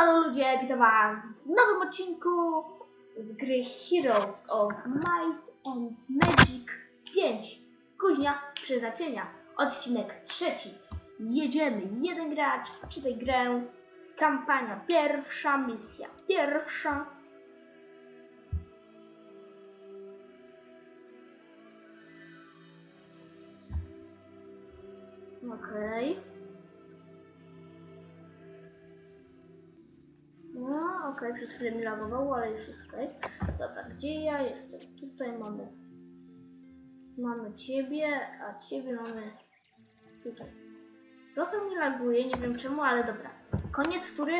halo ludzie, witam was w nowym odcinku z gry Heroes of Might and Magic 5 Kuźnia Przeznaczenia, odcinek trzeci. Jedziemy, jeden gracz, czytaj grę. Kampania pierwsza, misja pierwsza. Okej. No, okej, przez chwilę mi lagowało, ale już jest okej. Dobra, gdzie ja jestem? Tutaj mamy... Mamy ciebie, a ciebie mamy... Tutaj. Trochę mi laguje, nie wiem czemu, ale dobra. Koniec tury.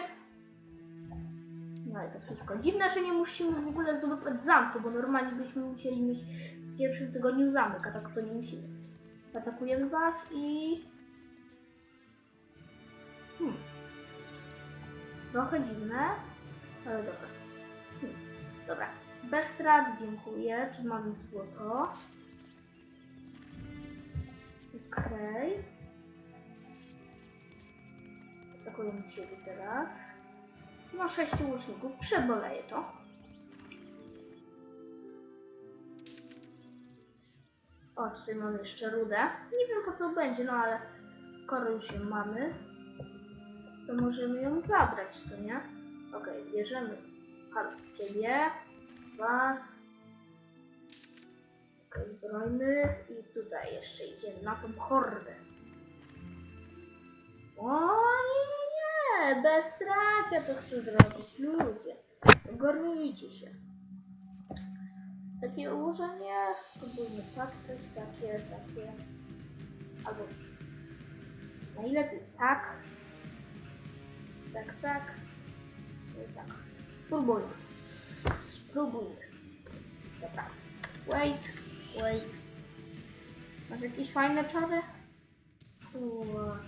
No i to wszystko. Dziwne, że nie musimy w ogóle zdobywać zamku, bo normalnie byśmy musieli mieć w pierwszym tygodniu zamek, a tak to nie musimy. Atakujemy was i... Hmm. Trochę dziwne, ale dobra. Hmm. Dobra. Bez strat, dziękuję. Tu mamy złoto. Okej. Atakujemy siebie teraz. Ma sześciu łuczników. Przeboleję to. O, tutaj mamy jeszcze rudę. Nie wiem po co będzie, no ale skoro już ją mamy, to możemy ją zabrać, co nie? Okej, bierzemy halo, ciebie, was. Okej, zbrojmy i tutaj jeszcze idziemy na tą hordę. O nie, nie, nie, bez strat ja to chcę zrobić, ludzie. Ogarnijcie się. Takie ułożenie, spróbujmy tak, coś takie, takie. Albo najlepiej tak. Tak, tak. Tak. Spróbujmy. Dobra. Wait, wait. Masz jakieś fajne czary? Ua.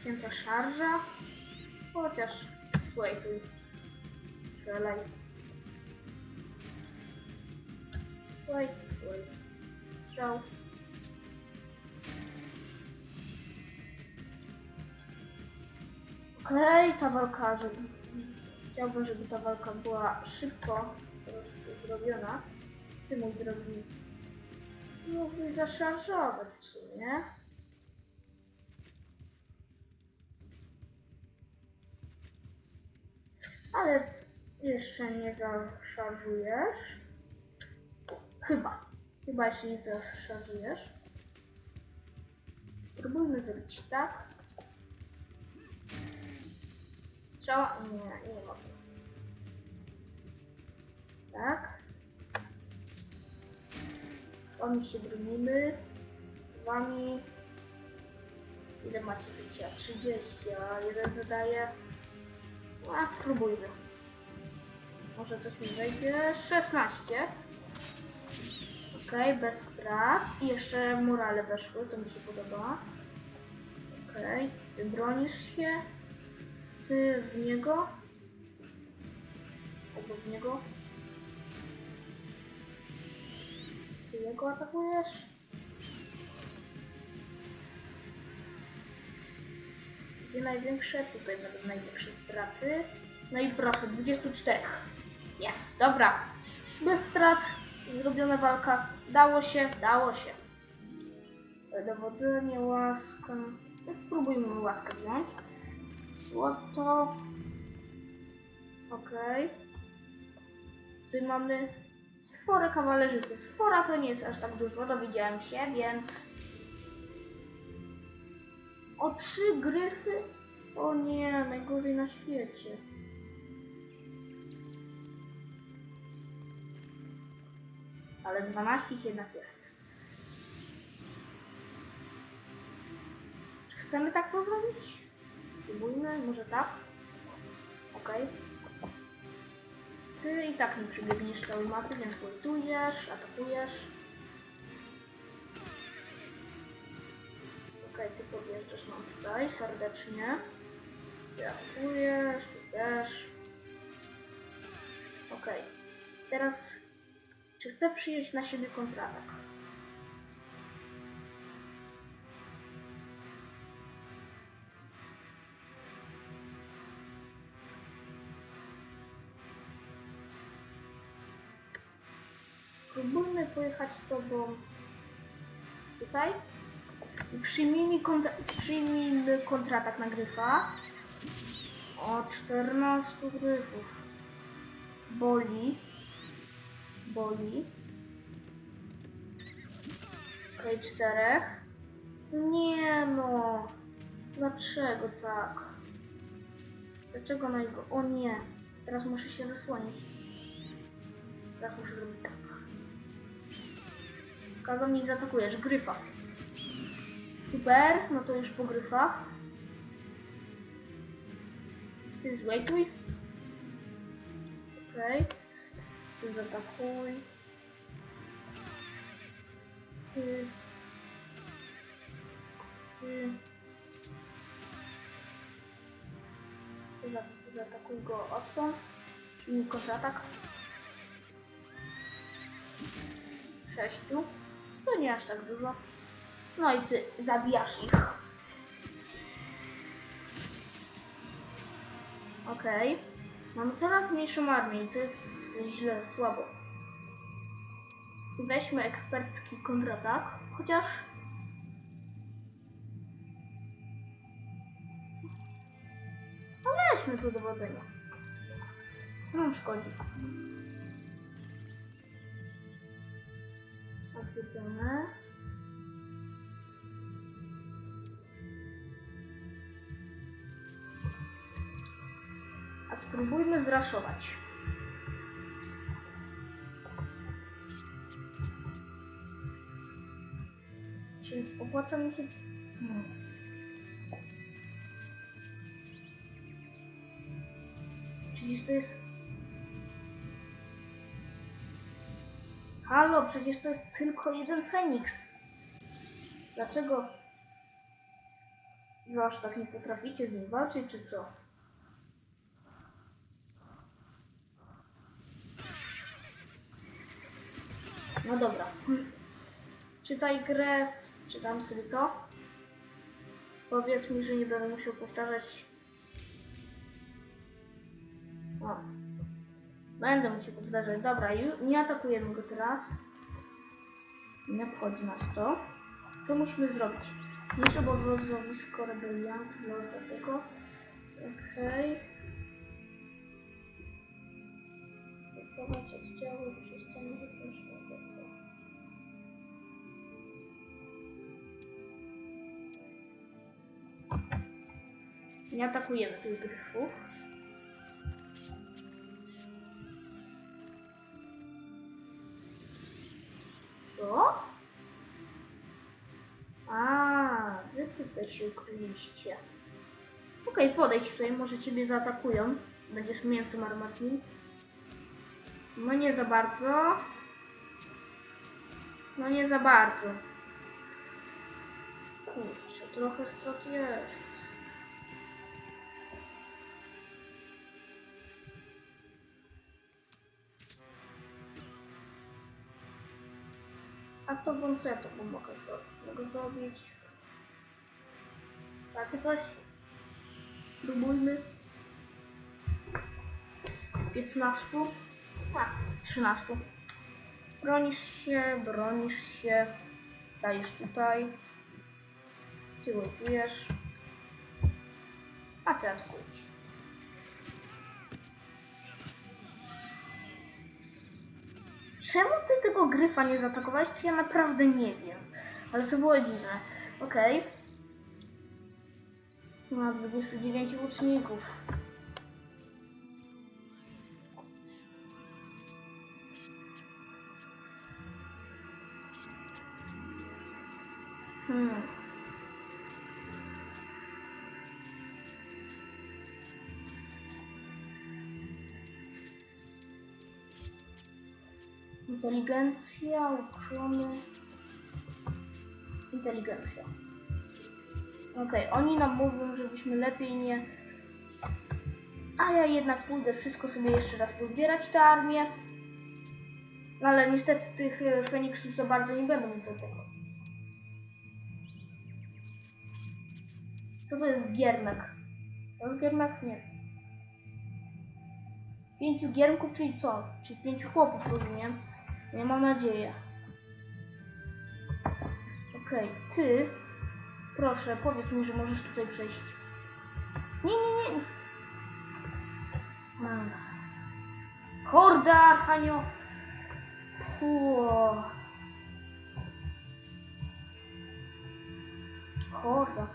Święta szarża? Chociaż, wait, strzelaj. Wait, wait. Strzał. Okej, ta walka, żeby... Chciałbym, żeby ta walka była szybko zrobiona. Ty mój drogi mógłbyś zaszarżować w sumie. Ale jeszcze nie zaszarżujesz. Chyba. Chyba jeszcze nie zaszarżujesz. Spróbujmy zrobić tak. Strzała? Nie, nie mogę. Tak. Wami się bronimy. Wami... Ile macie życia? 30, a jeden zadaje... A, spróbujmy. Może coś mi wejdzie. 16. Okej, bez strat. I jeszcze murale weszły, to mi się podoba. Okej, ty bronisz się. Ty w niego? W niego? Ty jego atakujesz? Gdzie największe? Tutaj będą największe straty. No i proszę, 24. Jest, dobra. Bez strat, zrobiona walka. Dało się, dało się. Dowodzenie, łaska. Spróbujmy łaskę wziąć. Złoto. Okej. Tutaj mamy spore kawalerzystów. Spora to nie jest aż tak dużo, dowiedziałem się, więc... O trzy gryfy? O nie, najgorzej na świecie. Ale 12 ich jednak jest. Czy chcemy tak to zrobić? Spróbujmy, może tak? Okej. Ty i tak nie przebiegniesz całej mapy, więc kultujesz, atakujesz. Okej, ty podjeżdżasz nam tutaj serdecznie. Ty atakujesz, ty też. Okej. Teraz, czy chcę przyjąć na siebie kontratak? Spróbujmy pojechać z tobą tutaj przyjmijmy, kontra przyjmijmy kontratak na gryfa o 14 gryfów. Boli. Boli. Okej, czterech. Nie no. Dlaczego tak? Dlaczego na jego... O nie. Teraz muszę się zasłonić. Teraz muszę zrobić tak. Kogo mi zaatakujesz? Gryfa. Super, no to już po gryfach. Ty złejtuj. Okej. Ty zaatakuj. Ty. Ty. Ty za- Zaatakuj go odtąd. Czyli kontratak. Sześciu. To nie aż tak dużo. No i ty zabijasz ich. Okej. Mamy teraz mniejszą armię to jest źle, słabo. Weźmy ekspercki kontratak, chociaż... No weźmy tu dowodzenia. No szkodzi. Odwiedzione. A spróbujmy zraszować. Czy opłaca mi się... Hmm. Przecież to jest... Halo, przecież to jest tylko jeden Feniks. Dlaczego... Wy aż tak nie potraficie z nim walczyć, czy co? No dobra. Czytaj grę, czytam sobie to. Powiedz mi, że nie będę musiał powtarzać. O. Będę musiał powtarzać. Dobra, nie atakujemy go teraz. Nie obchodzi nas to. Co musimy zrobić? Niż obowiązowisko rebeliantów dla tego. Okej. Wyprowadź oddziały wewnętrznego. Nie atakujemy tych gryfów. Co? A, wy tutaj się ukryliście. Okej, podejdź tutaj, może ciebie zaatakują. Będziesz mięsem armatnim. No nie za bardzo. No nie za bardzo. Kurczę, trochę strat jest. A to bądź ja to pomogę zro- mogę zrobić. Takie coś. Próbujmy. 15. Tak, 13. Bronisz się, bronisz się. Stajesz tutaj. Ty. A teraz pójdź. Czemu ty tego gryfa nie zaatakowałeś? To ja naprawdę nie wiem. Ale to było dziwne. Okej. Ma 29 łuczników. Inteligencja, uczony. Inteligencja. Okej, oni nam mówią, żebyśmy lepiej nie... A ja jednak pójdę wszystko sobie jeszcze raz pozbierać tę armię. No ale niestety tych e, Feniksów za bardzo nie mógł do tego. Co to jest giermek? To jest giermek? Nie. Pięciu giermków, czyli co? Czyli pięciu chłopów, rozumiem. Nie mam nadziei. Okej, ty, proszę, powiedz mi, że możesz tutaj przejść. Nie, nie, nie. Mam. Horda, Archanio. Ło. Horda.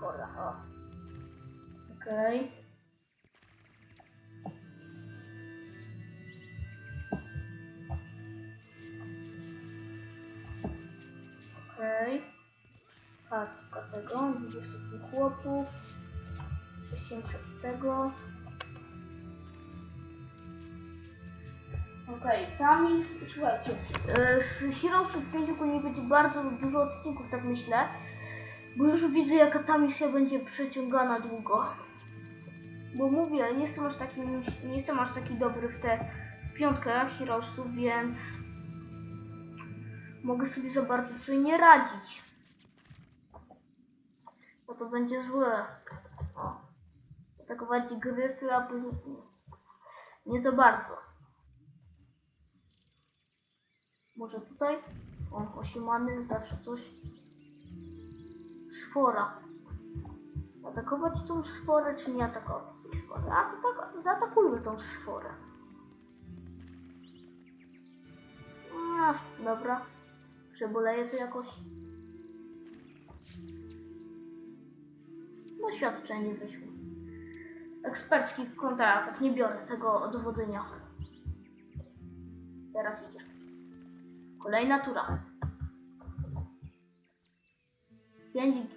Horda, o. Okej. Okej. Patka tego, 20 chłopów. 60 tego. Okej, tam jest, słuchajcie, e, z Heroesów 5 ogólnie będzie bardzo dużo odcinków, tak myślę, bo już widzę jaka ta misja będzie przeciągana długo. Bo mówię, nie jestem aż taki, nie jestem aż taki dobry w tę piątkę Heroesów, więc mogę sobie za bardzo tutaj nie radzić. Bo to będzie złe. Atakować gryfy, a później nie za bardzo. Może tutaj? O, osiemany, zawsze coś. Szwora. Atakować tą sforę, czy nie atakować tej sfory? A, zaatak- zaatakujmy tą sforę. A, dobra. Przeboleję to jakoś. Doświadczenie weźmy. Ekspercki kontratak, nie biorę tego dowodzenia. Teraz idzie. Kolejna tura. Pięć...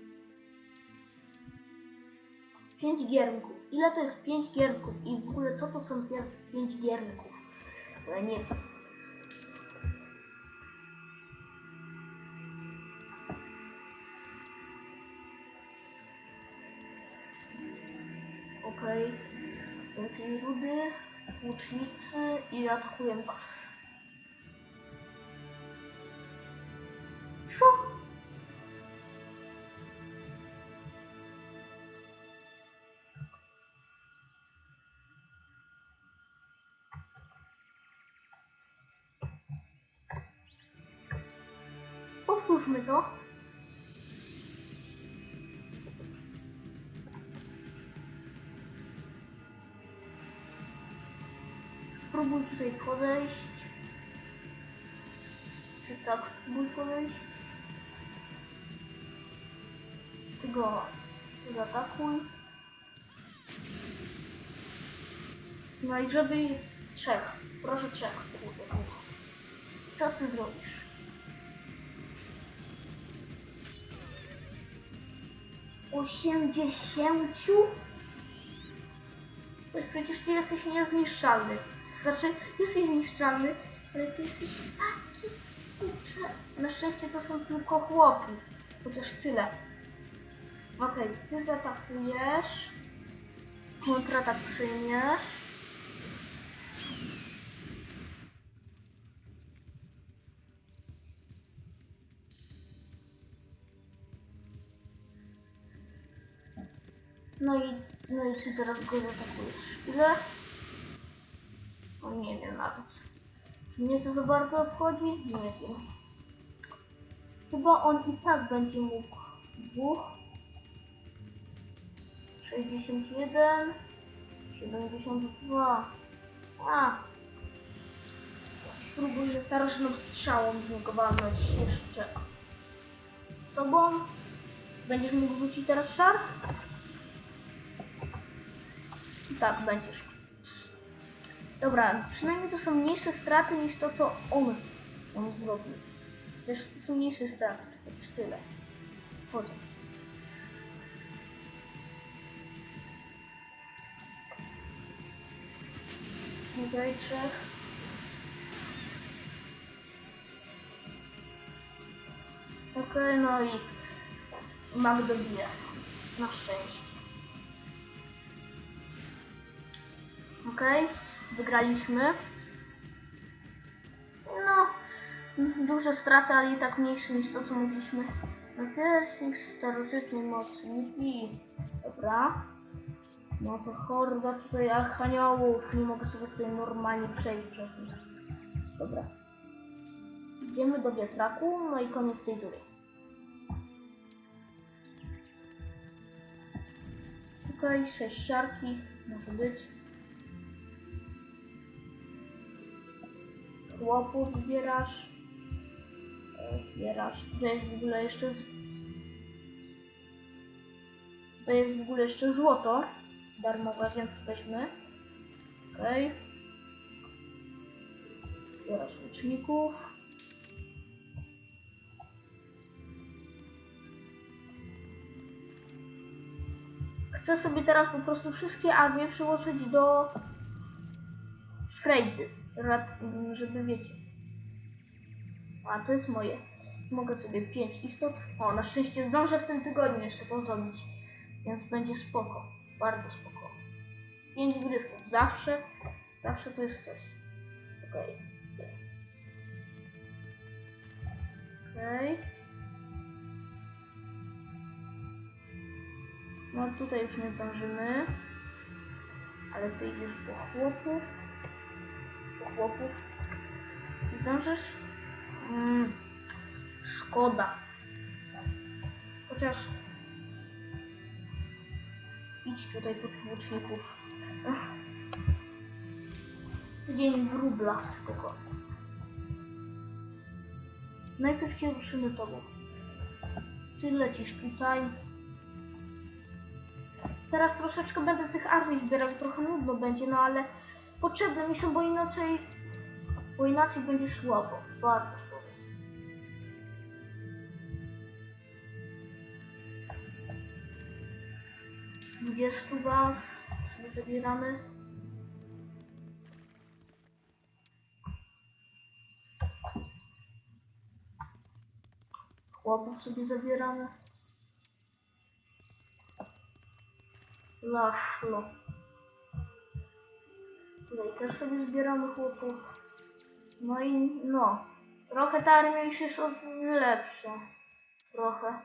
Pięć giermków. Ile to jest pięć giermków? I w ogóle co to są pięć giermków? Ja nie wiem. Okej. Więcej rudy, łucznicy i atakujemy Spróbuj tutaj podejść. Czy tak spróbuj podejść? Ty go zaatakuj. No i żeby trzech. Proszę trzech. Kurde, kurde. Co ty zrobisz? Osiemdziesięciu? To przecież ty jesteś niezniszczalny. Znaczy, jesteś zniszczalny, ale ty jesteś taki. Na szczęście to są tylko chłopy. Chociaż tyle. Okej, ty zaatakujesz. Kontratak przyjmiesz. No i, no i ty teraz go zaatakujesz. Ile? Czy mnie to za bardzo obchodzi? Nie wiem. Chyba on i tak będzie mógł. Dwóch. 61. 72. A. Spróbuję starożną strzałą z niego walnąć jeszcze. Tobą? Będziesz mógł rzucić teraz szar? Tak, będziesz. Dobra, przynajmniej to są mniejsze straty niż to, co on, on zrobił. Też to są mniejsze straty, chociaż tyle. Okej, trzech. Okej, no i Mag dobije. Na szczęście. Okej, wygraliśmy. No, duże straty, ale i tak mniejsze niż to, co mówiliśmy. Napierśnik, starożytny mocniki. Dobra. No to horda tutaj archaniołów. Nie mogę sobie tutaj normalnie przejść przez nich. Dobra. Idziemy do wiatraku, no i koniec tej tury. Tutaj sześć siarki, może być. Chłopów zbierasz. E, Zbierasz. To jest w ogóle jeszcze... z- To jest w ogóle jeszcze złoto. Darmowe, więc weźmy. Okej. Zbierasz łuczników. Chcę sobie teraz po prostu wszystkie armie przyłożyć do Frejdy, Rad- żeby wiecie. A, to jest moje. Mogę sobie 5 istot. O, na szczęście zdążę w tym tygodniu jeszcze to zrobić. Więc będzie spoko. Bardzo spoko. 5 gryfów. Zawsze, zawsze to jest coś. Okej. Okej. No tutaj już nie zdążymy. Ale ty idziesz po chłopów. Po chłopów. Zdążysz? Mm, szkoda. Chociaż... Idź tutaj po tych łuczników. Ech. Dzień wróbla, spoko. Najpierw się ruszymy tobą. Ty lecisz tutaj. Teraz troszeczkę będę tych armii zbierał, trochę nudno będzie, no ale potrzebne mi są, bo inaczej, bo inaczej będzie słabo, bardzo słabo. Dwudziestu was sobie zabieramy. Chłopów sobie zabieramy. Laszlo. Tutaj też sobie zbieramy chłopów. No i no. Trochę ta armia już jest lepsza. Trochę.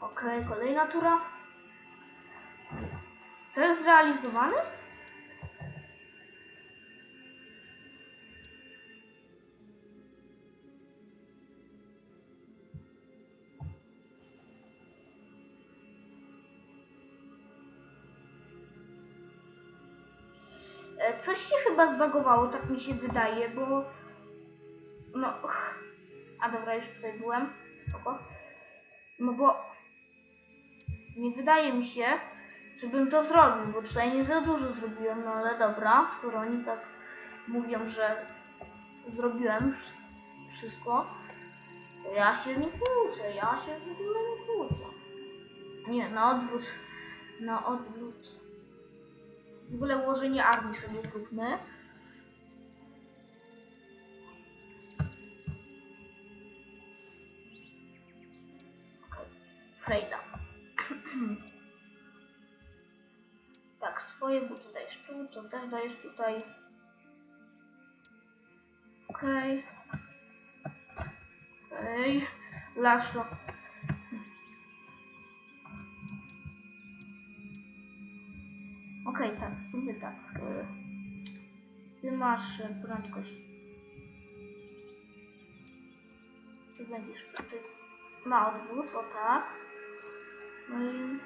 Okej, kolejna tura. Cel zrealizowany? Zbagowało, tak mi się wydaje, bo... No... A dobra, już tutaj byłem. Spoko. No bo... Nie wydaje mi się, żebym to zrobił, bo tutaj nie za dużo zrobiłem, no ale dobra, skoro oni tak mówią, że zrobiłem wsz- wszystko, to ja się nie kłócę, ja się w ogóle nie kłócę. Nie, na odwrót. Na odwrót. W ogóle ułożenie armii sobie zróbmy. Frejda. tak, swoje buty dajesz tu, to też dajesz tutaj. Okej. Okej. Laszlo. Okej, tak, sobie tak. Ty masz prędkość. Ty będziesz ty na odwrót, o tak. No i...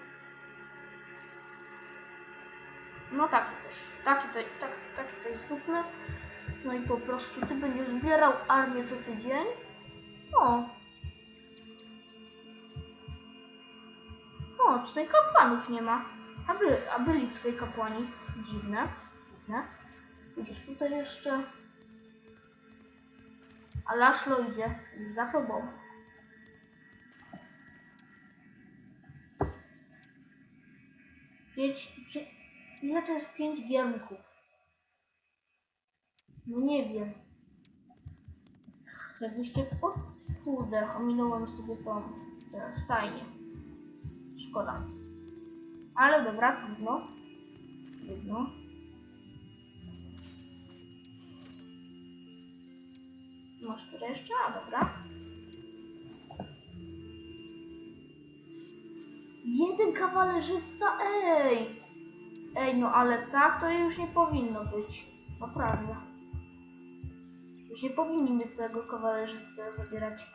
No tak coś. Taki to, tak, taki to zróbmy. No i po prostu ty będziesz zbierał armię co tydzień. O. O, tutaj kapłanów nie ma. A, by, a byli tutaj kapłani. Dziwne. Dziwne. Idziesz tutaj jeszcze. A Laszlo idzie za tobą. Pie, ile to jest pięć giermków? No nie wiem. Jakbyście... O kurde, ominąłem sobie tą tę stajnię. Szkoda. Ale dobra, trudno. Trudno. Masz które jeszcze? A dobra. Jeden kawalerzysta, ej! Ej, no ale tak to już nie powinno być. Naprawdę. Już nie powinni tego kawalerzystę zabierać.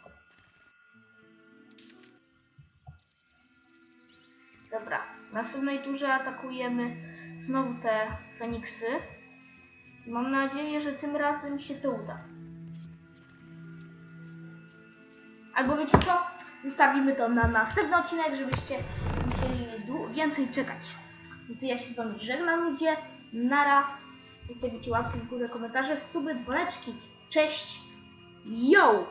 Dobra, w następnej turze atakujemy znowu te Feniksy. Mam nadzieję, że tym razem się to uda. Albo wiecie co? Zostawimy to na następny odcinek, żebyście musieli więcej czekać. Więc ja się z wami żegnam ludzie. Nara. Zostawicie łapki w górę, komentarze, suby, dzwoneczki. Cześć. Yo!